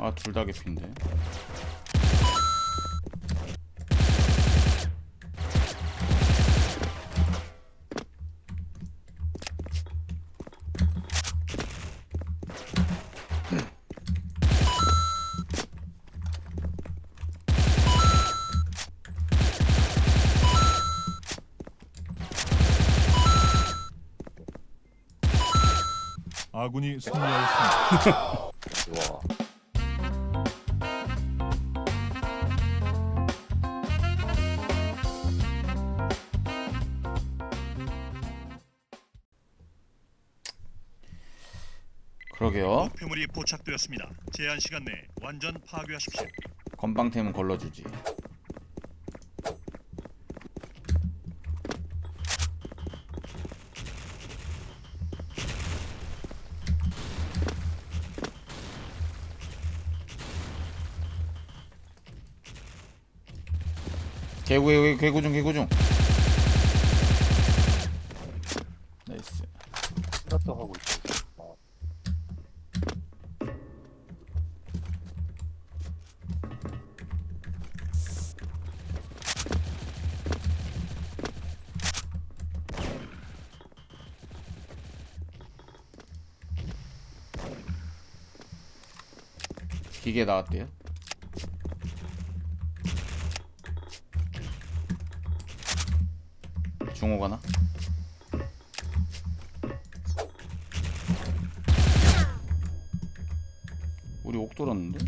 아 둘 다 개피인데 아군이 승리하였습니다. 좋 목표물이 포착되었습니다. 제한 시간 내에 완전 파괴하십시오. 건방템은 걸러주지 개구 개구 개구 중 개구 중 기계 나왔대요 중호 가나? 우리 옥 돌았는데?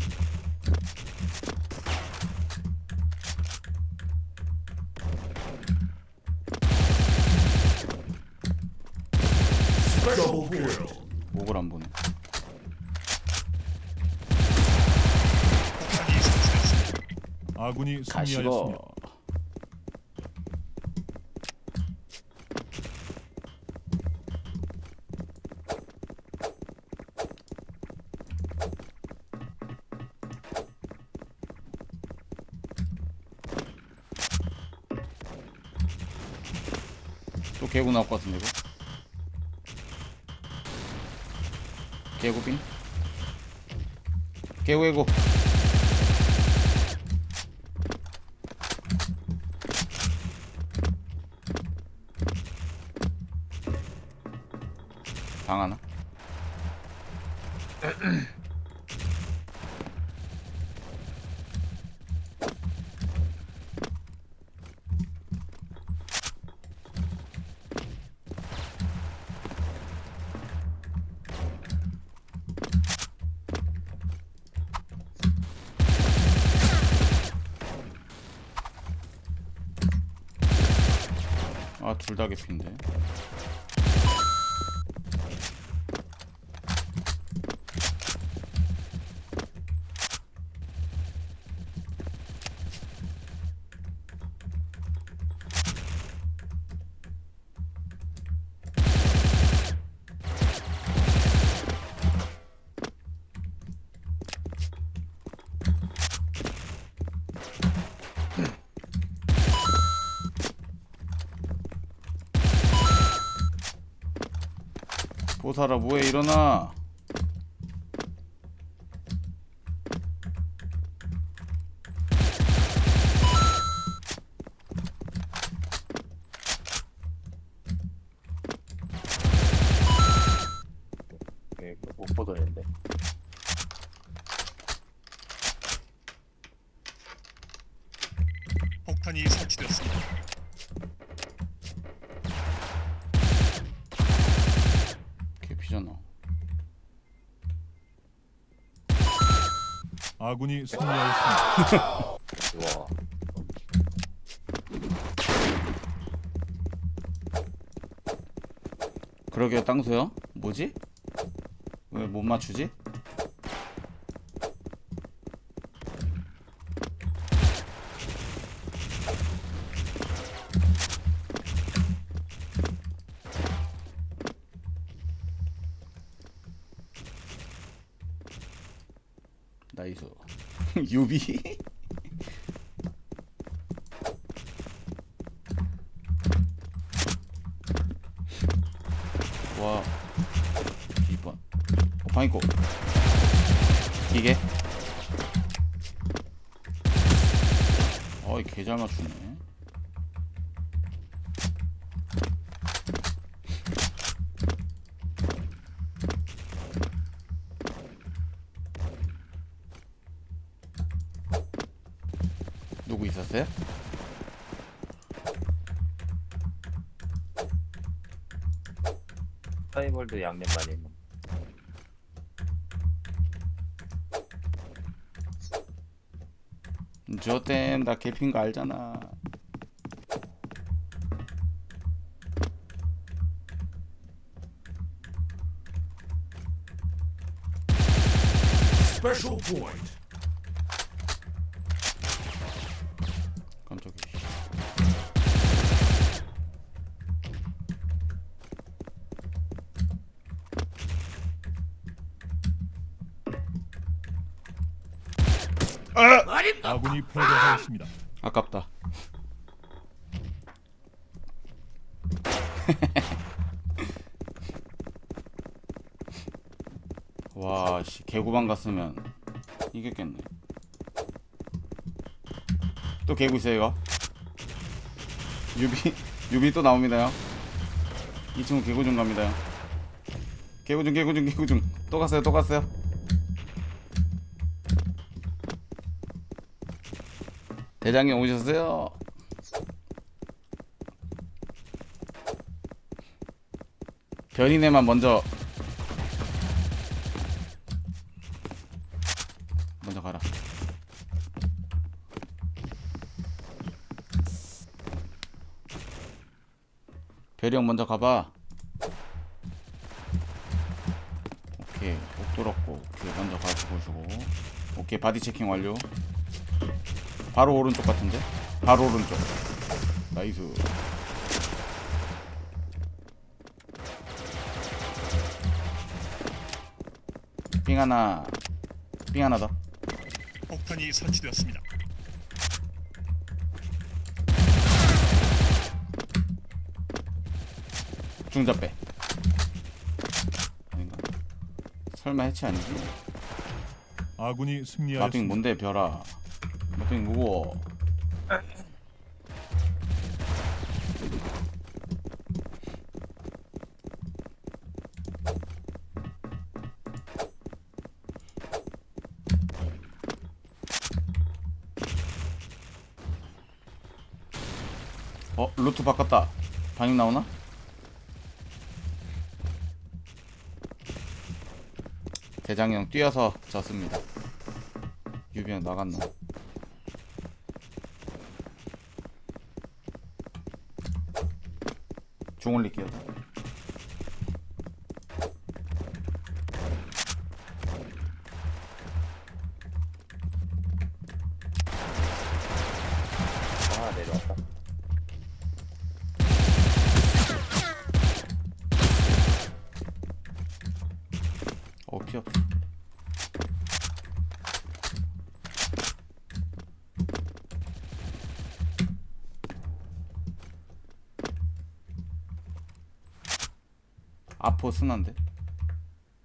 옥을 안 보네 아군이 승리하였습니다. 또 개구 나올 것 같은데 이거? 개구빙 개구 개구 방 하나? 아둘 다 개피인데 보살아 뭐해 일어나 네, 못. 폭탄이 설치되었습니다. 개피잖아 아군이 승리하였습니다. 좋아. 그러게요 땅수요 뭐지? 왜 못 맞추지? 유비? 와. 이뻐 어, 방 있고 기계 어이 개잘 맞추네. 사이월드 양념 많이 있는. 저땐 나 개핀 거 알잖아. Special point. 아군이 패배하였습니다. 아깝다. 와, 씨, 개구방 갔으면 이겼겠네. 또 개구 있어요, 이거? 유비, 유비 또 나옵니다요. 이 친구 개구 중 갑니다요. 개구 중, 개구 중, 개구 중. 또 갔어요, 또 갔어요. 대장님 오셨어요? 별이네만 먼저 먼저 가라. 별이 형 먼저 가봐. 오케이 못 들었고 오케이 먼저 오시고 오케이 바디 체킹 완료. 바로 오른쪽 같은데? 바로 오른쪽. 나이스. 삥 하나, 삥 하나 더. 폭탄이 설치되었습니다. 중자 빼. 아닌가? 설마 해치 아니지? 아군이 승리하였습니다. 뭔데 별아? 마핑 무거워. 어 루트 바꿨다. 반응 나오나? 대장이 형 뛰어서 졌습니다. 유비형 나갔나? 종 올릴게요. 하나 내려왔다. 어 피어. 아포 순한데?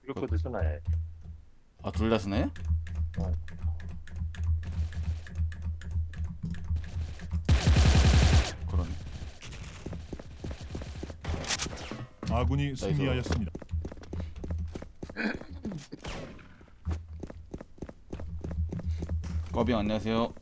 이렇게도 쓰나요? 아둘다 쓰나요? 어. 그러네. 아군이 승리하였습니다. 꺼비 안녕하세요.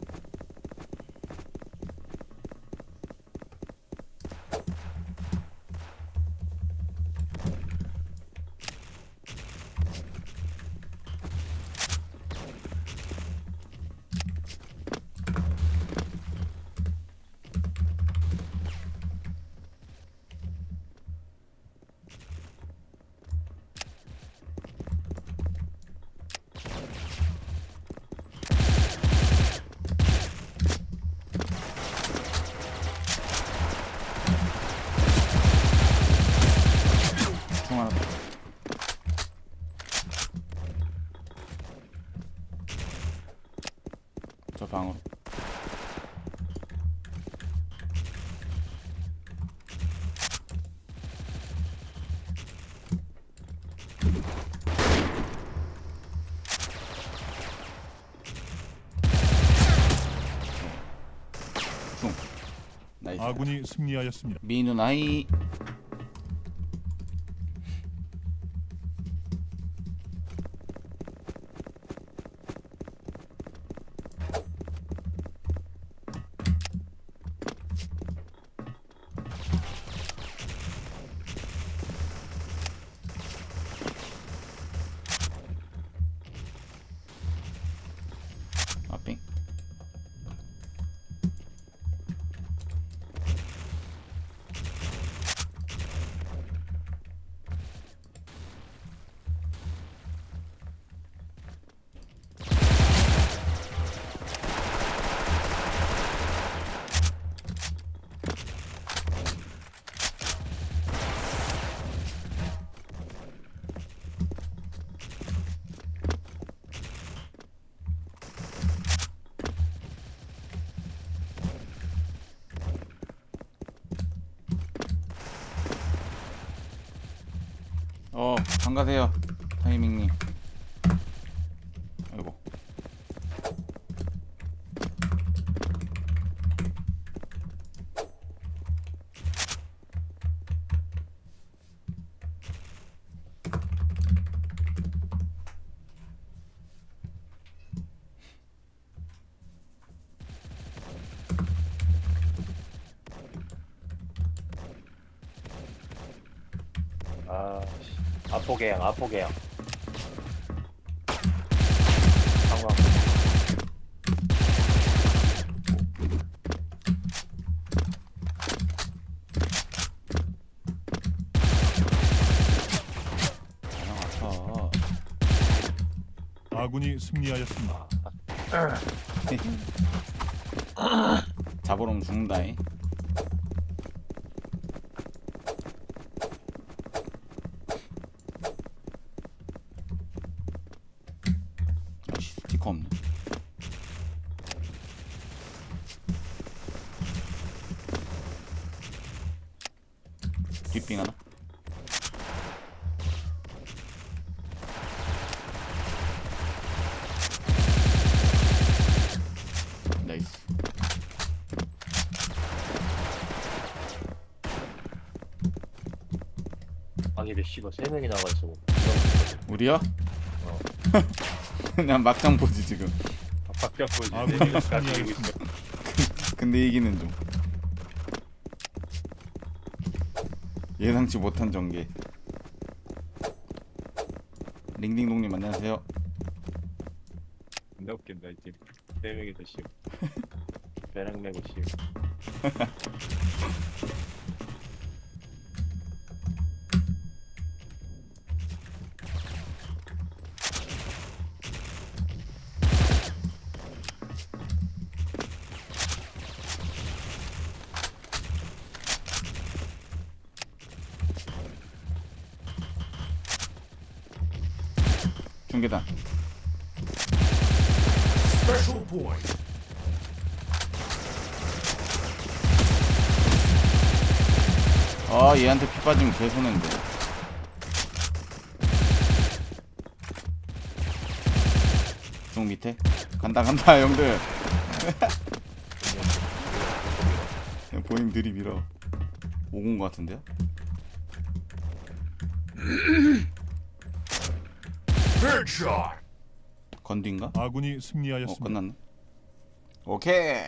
저 방으로. 나이스 아군이 승리하였습니다. 민우 나이 어 반가세요 타이밍님 아이고 아, 씨. 아포개양, 아포개양. 아군이 승리하였습니다. 잡으러 오면 죽는다잉 역시 스티커 없네 뒷빙 하나 나이스 아기들 씨발 세 명이 나가 있어. 우리야? 어. 그냥 막장 보지 지금 바뀌어 보이지. 아군이 가지고 승리하였습니다. 있어. 근데 이기는 중 예상치 못한 전개 링딩동님 안녕하세요 근데 웃긴다 이제. 세 명이서 씨. 배낭 메고 씨. 중계단. 아 얘한테 피 빠지면 개 손해인데. 중 밑에? 간다 간다 형들. 그냥 보임 들이 밀어 오군 것 같은데요? 건디인가? 아군이 어 승리하였습니다. 끝났네 오케이